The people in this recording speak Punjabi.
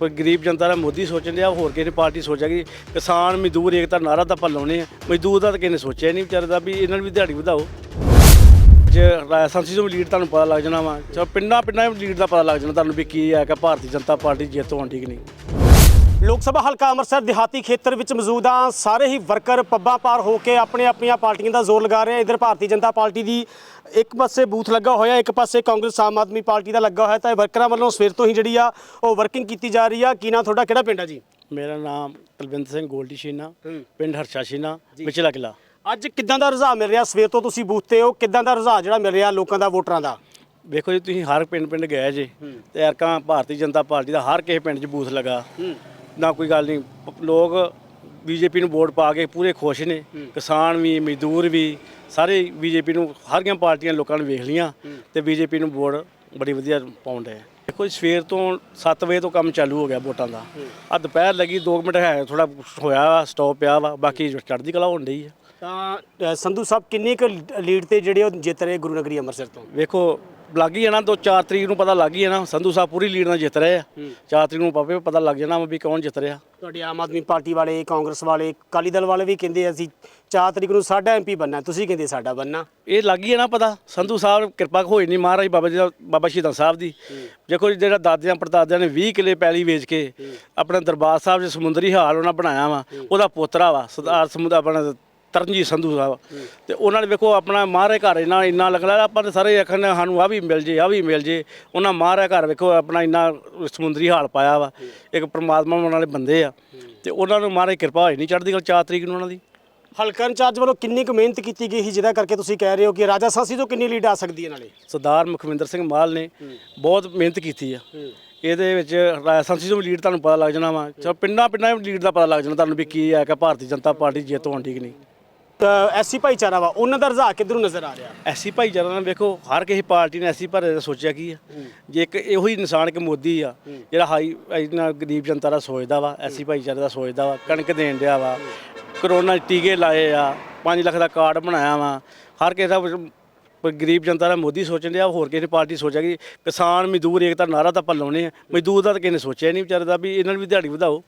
ਕੋਈ ਗਰੀਬ ਜਨਤਾ ਦਾ ਮੋਦੀ ਸੋਚਣ ਡਿਆ, ਹੋਰ ਕਿਸੇ ਪਾਰਟੀ ਸੋਚੇਗੀ। ਕਿਸਾਨ, ਮਜ਼ਦੂਰ, ਏਕਤਾ ਨਾਰਾ ਤਾਂ ਆਪਾਂ ਲਾਉਣੇ ਆ। ਮਜ਼ਦੂਰ ਦਾ ਤਾਂ ਕਿਸੇ ਨੇ ਸੋਚਿਆ ਨਹੀਂ ਵਿਚਾਰੇ ਦਾ ਵੀ ਇਹਨਾਂ ਨੂੰ ਵੀ ਦਿਹਾੜੀ ਵਧਾਓ। ਜੇ ਰਾਜਸਥਾਨ ਸੀ ਤੋਂ ਲੀਡ ਤੁਹਾਨੂੰ ਪਤਾ ਲੱਗ ਜਾਣਾ ਵਾ। ਚਲੋ ਪਿੰਡਾਂ ਪਿੰਡਾਂ ਵਿੱਚ ਲੀਡ ਦਾ ਪਤਾ ਲੱਗ ਜਾਣਾ ਤੁਹਾਨੂੰ ਵੀ ਕੀ ਹੈ ਕਿ ਭਾਰਤੀ ਜਨਤਾ ਪਾਰਟੀ ਜਿੱਤ ਹੋਣ ਠੀਕ ਨਹੀਂ। ਲੋਕ ਸਭਾ ਹਲਕਾ ਅੰਮ੍ਰਿਤਸਰ ਦਿਹਾਤੀ ਖੇਤਰ ਵਿੱਚ ਮੌਜੂਦ ਆ। ਸਾਰੇ ਹੀ ਵਰਕਰ ਪੱਬਾਂ ਪਾਰ ਹੋ ਕੇ ਆਪਣੇ ਆਪਣੀਆਂ ਪਾਰਟੀਆਂ ਦਾ ਜ਼ੋਰ ਲਗਾ ਰਹੇ ਆ। ਇਧਰ ਭਾਰਤੀ ਜਨਤਾ ਪਾਰਟੀ ਦੀ ਇੱਕ ਪਾਸੇ ਬੂਥ ਲੱਗਾ ਹੋਇਆ ਇੱਕ ਪਾਸੇ ਕਾਂਗਰਸ ਆਮ ਆਦਮੀ ਪਾਰਟੀ ਦਾ ਲੱਗਾ ਹੋਇਆ। ਤਾਂ ਇਹ ਵਰਕਰਾਂ ਵੱਲੋਂ ਸਵੇਰ ਤੋਂ ਹੀ ਜਿਹੜੀ ਆ ਉਹ ਵਰਕਿੰਗ ਕੀਤੀ ਜਾ ਰਹੀ ਆ। ਕੀ ਨਾ ਤੁਹਾਡਾ ਕਿਹੜਾ ਪਿੰਡ ਆ ਜੀ? ਮੇਰਾ ਨਾਮ ਕੁਲਵਿੰਦਰ ਸਿੰਘ ਗੋਲਡੀ ਸ਼ੀਨਾ ਪਿੰਡ ਹਰਸ਼ਾ ਸ਼ੀਨਾ ਵਿਚਲਾ ਕਿਲਾ। ਅੱਜ ਕਿੱਦਾਂ ਦਾ ਰੁਝਾਨ ਮਿਲ ਰਿਹਾ? ਸਵੇਰ ਤੋਂ ਤੁਸੀਂ ਬੂਥ ਤੇ ਹੋ ਕਿੱਦਾਂ ਦਾ ਰੁਝਾਨ ਜਿਹੜਾ ਮਿਲ ਰਿਹਾ ਲੋਕਾਂ ਦਾ ਵੋਟਰਾਂ ਦਾ? ਵੇਖੋ ਜੀ ਤੁਸੀਂ ਹਰ ਪਿੰਡ ਪਿੰਡ ਗਏ ਜੇ ਤੇ ਅਰਕਾਂ ਭਾਰਤੀ ਜਨਤਾ ਪਾਰਟੀ ਦਾ ਹਰ ਕਿਸੇ ਪਿੰਡ 'ਚ ਬੂਥ ਲਗਾ। ਨਾ ਕੋਈ ਗੱਲ ਨਹੀਂ। ਪ- ਲੋਕ ਬੀਜੇਪੀ ਨੂੰ ਵੋਟ ਪਾ ਕੇ ਪੂਰੇ ਖੁਸ਼ ਨੇ। ਕਿਸਾਨ ਵੀ ਮਜ਼ਦੂਰ ਵੀ ਸਾਰੇ ਬੀਜੇਪੀ ਨੂੰ ਹਰੀਆਂ ਪਾਰਟੀਆਂ ਲੋਕਾਂ ਨੇ ਵੇਖ ਲੀਆਂ ਤੇ ਬੀਜੇਪੀ ਨੂੰ ਵੋਟ ਬੜੀ ਵਧੀਆ ਪਾਉਣ ਡਏ ਦੇਖੋ ਜੀ, ਸਵੇਰ ਤੋਂ 7 ਵਜੇ ਤੋਂ ਕੰਮ ਚਾਲੂ ਹੋ ਗਿਆ ਵੋਟਾਂ ਦਾ। ਆ ਦੁਪਹਿਰ ਲੱਗੀ 2 ਮਿੰਟ ਹੈ ਥੋੜਾ ਹੋਇਆ ਸਟਾਪ ਪਿਆ ਵਾ ਬਾਕੀ ਚੜ੍ਹਦੀ ਕਲਾ ਹੋਣ ਡਈ ਆ। ਤਾਂ ਅ, ਸੰਧੂ ਸਾਹਿਬ ਕਿੰਨੀ ਕੁ ਲੀਡ ਤੇ ਜਿਹੜੇ ਉਹ ਜਿੱਤ ਰਹੇ ਗੁਰੂ ਨਗਰੀ ਅੰਮ੍ਰਿਤਸਰ ਤੋਂ? ਵੇਖੋ ਲੱਗ ਹੀ ਜਾਣਾ ਦੋ 4 ਤਰੀਕ ਨੂੰ ਪਤਾ ਲੱਗ ਹੀ ਜਾਣਾ ਸੰਧੂ ਸਾਹਿਬ ਪੂਰੀ ਲੀਡ ਨਾਲ ਜਿੱਤ ਰਹੇ ਆ। 4 ਤਰੀਕ ਨੂੰ ਪਾਪੇ ਪਤਾ ਲੱਗ ਜਾਣਾ ਵੀ ਕੌਣ ਜਿੱਤ ਰਿਹਾ। ਤੁਹਾਡੇ ਆਮ ਆਦਮੀ ਪਾਰਟੀ ਵਾਲੇ ਕਾਂਗਰਸ ਵਾਲੇ ਅਕਾਲੀ ਦਲ ਵਾਲੇ ਵੀ ਕਹਿੰਦੇ ਅਸੀਂ 4 ਤਰੀਕ ਨੂੰ ਸਾਡਾ ਐਮਪੀ ਬੰਨਾ ਤੁਸੀਂ ਕਹਿੰਦੇ ਸਾਡਾ ਬੰਨਾ ਇਹ ਲੱਗ ਹੀ ਜਾਣਾ ਪਤਾ। ਸੰਧੂ ਸਾਹਿਬ ਕਿਰਪਾ ਹੋਈ ਨਹੀਂ ਮਹਾਰਾਜ ਬਾਬਾ ਜੀ ਦਾ ਬਾਬਾ ਸ਼ਹੀਦਾਂ ਸਾਹਿਬ ਦੀ। ਦੇਖੋ ਜਿਹੜਾ ਦਾਦਿਆਂ ਪੜਦਾਦਿਆਂ ਨੇ 20 ਕਿੱਲੇ ਪੈਲੀ ਵੇਚ ਕੇ ਆਪਣਾ ਦਰਬਾਰ ਸਾਹਿਬ ਦੇ ਸਮੁੰਦਰੀ ਹਾਲ ਉਹਨਾਂ ਬਣਾਇਆ ਵਾ ਉਹਦਾ ਪੋਤਰਾ ਵਾ ਸਰਦਾਰ ਸਮੁੰਦ ਆਪਣਾ ਤਰਨਜੀਤ ਸੰਧੂ ਸਾਹਿਬ। ਤੇ ਉਹਨਾਂ ਨੇ ਵੇਖੋ ਆਪਣਾ ਮਾਰੇ ਘਰ ਇੰਨਾ ਇੰਨਾ ਲੱਗਦਾ ਆਪਾਂ ਤੇ ਸਾਰੇ ਆਖਣ ਸਾਨੂੰ ਆ ਵੀ ਮਿਲ ਜੇ ਆ ਵੀ ਮਿਲ ਜੇ। ਉਹਨਾਂ ਮਾਰੇ ਘਰ ਵੇਖੋ ਆਪਣਾ ਇੰਨਾ ਸਮੁੰਦਰੀ ਹਾਲ ਪਾਇਆ ਵਾ। ਇੱਕ ਪ੍ਰਮਾਤਮਾ ਉਹਨਾਂ ਵਾਲੇ ਬੰਦੇ ਆ। ਤੇ ਉਹਨਾਂ ਨੂੰ ਮਾਰੇ ਕਿਰਪਾ ਹੋਈ ਨਹੀਂ ਚੜ੍ਹਦੀ ਗੱਲ 4 ਤਰੀਕ ਨੂੰ ਉਹਨਾਂ ਦੀ। ਹਲਕਾ ਇੰਚਾਰਜ ਵੱਲੋਂ ਕਿੰਨੀ ਕੁ ਮਿਹਨਤ ਕੀਤੀ ਗਈ ਸੀ ਜਿਹਦਾ ਕਰਕੇ ਤੁਸੀਂ ਕਹਿ ਰਹੇ ਹੋ ਕਿ ਰਾਜਾ ਸਾਸੀ ਤੋਂ ਕਿੰਨੀ ਲੀਡ ਆ ਸਕਦੀ ਹੈ ਨਾਲੇ? ਸਰਦਾਰ ਮੁਖਵਿੰਦਰ ਸਿੰਘ ਮਾਲ ਨੇ ਬਹੁਤ ਮਿਹਨਤ ਕੀਤੀ ਆ। ਇਹਦੇ ਵਿੱਚ ਰਾਜਸਥਾਨ ਸੀ ਤੋਂ ਲੀਡ ਤੁਹਾਨੂੰ ਪਤਾ ਲੱਗ ਜਾਣਾ ਵਾ। ਚਲੋ ਪਿੰਡਾਂ ਪਿੰਡਾਂ ਵਿੱਚ ਲੀਡ ਦਾ ਪਤਾ ਲੱਗ ਜਾਣਾ ਤੁਹਾਨੂੰ ਵੀ ਕੀ ਹੈ ਕਿ ਭਾਰਤੀ ਜਨਤਾ ਪਾਰਟੀ ਜਿੱਤ ਹੋਣ ਠੀਕ ਨਹੀਂ। ਐਸੀ ਭਾਈਚਾਰਾ ਵਾ ਉਹਨਾਂ ਦਾ ਰੁਝਾਨ ਕਿੱਧਰੋਂ ਨਜ਼ਰ ਆ ਰਿਹਾ? ਐਸੀ ਭਾਈਚਾਰਾ ਨੇ ਵੇਖੋ ਹਰ ਕਿਸੇ ਪਾਰਟੀ ਨੇ ਐਸੀ ਭਾਰੇ ਦਾ ਸੋਚਿਆ ਕੀ ਆ? ਜੇ ਇੱਕ ਇਹੋ ਹੀ ਇਨਸਾਨ ਕਿ ਮੋਦੀ ਆ ਜਿਹੜਾ ਹਾਈ ਇਹਨਾਂ ਗਰੀਬ ਜਨਤਾ ਦਾ ਸੋਚਦਾ ਵਾ ਐਸੀ ਭਾਈਚਾਰੇ ਦਾ ਸੋਚਦਾ ਵਾ ਕਣਕ ਦੇਣ ਡਿਆ ਵਾ ਕਰੋਨਾ ਟੀਕੇ ਲਾਏ ਆ 5 ਲੱਖ ਦਾ ਕਾਰਡ ਬਣਾਇਆ ਵਾ ਹਰ ਕਿਸੇ ਦਾ ਗਰੀਬ ਜਨਤਾ ਦਾ ਮੋਦੀ ਸੋਚਣ ਡਿਆ ਹੋਰ ਕਿਸੇ ਪਾਰਟੀ ਸੋਚੇਗੀ ਕਿਸਾਨ ਮਜ਼ਦੂਰ ਏਕਤਾ ਨਾਰਾ ਤਾਂ ਆਪਾਂ ਲਾਉਣੇ ਆ ਮਜ਼ਦੂਰ ਦਾ ਤਾਂ ਕਿਸੇ ਨੇ ਸੋਚਿਆ ਨਹੀਂ ਵਿਚਾਰੇ ਦਾ ਵੀ ਇਹਨਾਂ ਨੂੰ ਵੀ ਦਿਹਾੜੀ ਵਧਾਓ।